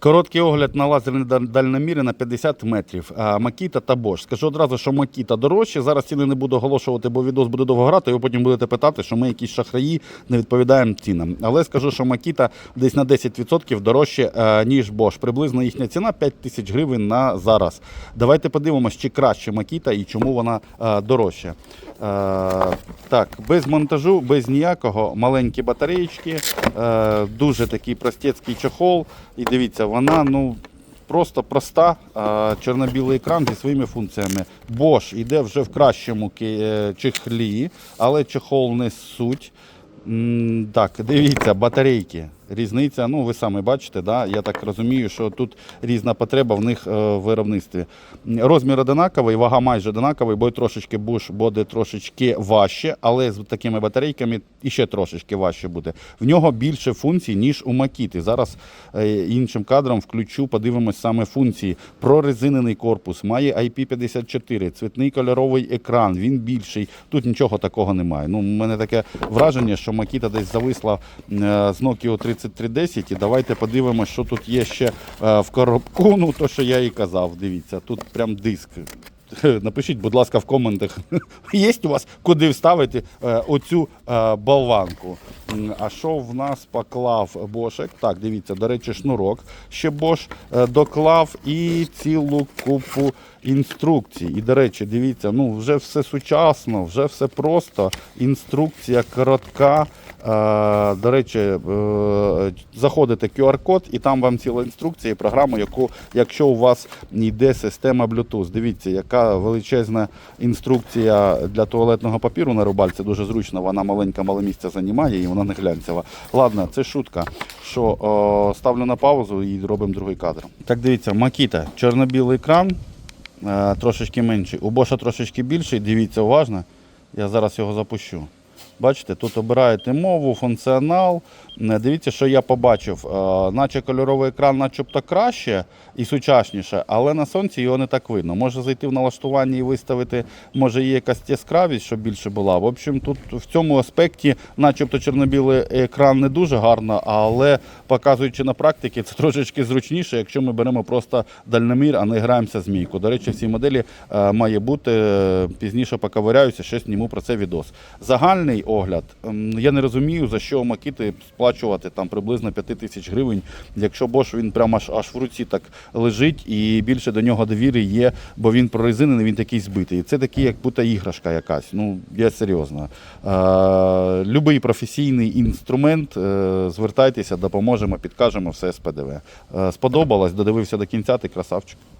Короткий огляд на лазерні даль- дальноміри на 50 метрів. Макіта та Bosch. Скажу одразу, що Макіта дорожче. Зараз ціни не буду оголошувати, бо відос буде довго грати. і Ви потім будете питати, що ми якісь шахраї не відповідаємо цінам. Але скажу, що Макіта десь на 10% дорожче, е, ніж Bosch. Приблизно їхня ціна 5 тисяч гривень на зараз. Давайте подивимось, чи краще Макіта і чому вона е, дорожча. Е, Так, без монтажу, без ніякого, маленькі батареєчки, е, дуже такий простецький чохол. І дивіться, вона ну. Просто проста, е, чорно-білий екран зі своїми функціями. Bosch йде вже в кращому е, чехлі, але чехол не суть. М, Так, дивіться, батарейки. Різниця, ну ви самі бачите, да? я так розумію, що тут різна потреба в них е, в виробництві. Розмір одинаковий, вага майже одинаковий, бо трошечки буш буде трошечки важче, але з такими батарейками іще трошечки важче буде. В нього більше функцій, ніж у Макіти. Зараз е, іншим кадром включу, подивимось саме функції. Прорезинений корпус, має IP54, цвітний кольоровий екран, він більший. Тут нічого такого немає. Ну, у мене таке враження, що Макіта десь зависла е, з Nokia 3310. І давайте подивимося, що тут є ще е, в коробку. Ну, то, що я і казав. Дивіться, тут прям диск. Напишіть, будь ласка, в коментах, є у вас куди вставити е, оцю е, болванку. А що в нас поклав Бошек? Так, дивіться, до речі, шнурок ще Бош е, доклав і цілу купу інструкцій. І, до речі, дивіться, ну вже все сучасно, вже все просто. Інструкція коротка. Е, До речі, е, заходите QR-код, і там вам ціла інструкція і програма, яку, якщо у вас йде система Bluetooth. Дивіться, яка величезна інструкція для туалетного папіру на рубальці. Дуже зручно, вона маленька, мало місця займає і вона не глянцева. Ладно, це шутка. Що о, ставлю на паузу і робимо другий кадр. Так, дивіться, Макіта, чорно-білий екран, е, трошечки менший. У Боша трошечки більший. Дивіться уважно. Я зараз його запущу. Бачите, тут обираєте мову, функціонал. Е, Дивіться, що я побачив. Е, Наче кольоровий екран, начебто краще і сучасніше, але на сонці його не так видно. Може зайти в налаштування і виставити, може є якась яскравість, щоб більше була. В общем, тут в цьому аспекті, начебто чорно-білий екран не дуже гарно, але показуючи на практиці, це трошечки зручніше, якщо ми беремо просто дальномір, а не граємося змійку. До речі, в цій моделі е, має бути пізніше поковиряюся, ще зніму про це відос. Загальний огляд. ем, Я не розумію, за що Макіти сплачувати там приблизно 5 тисяч гривень. Якщо Bosch він прямо аж, аж в руці так лежить і більше до нього довіри є, бо він прорезинений, він такий збитий. Це такий, як будто іграшка якась. Ну, я серйозно. Е, любий професійний інструмент, е, звертайтеся, допоможемо, підкажемо все з ПДВ. Е, сподобалось, додивився до кінця, ти красавчик.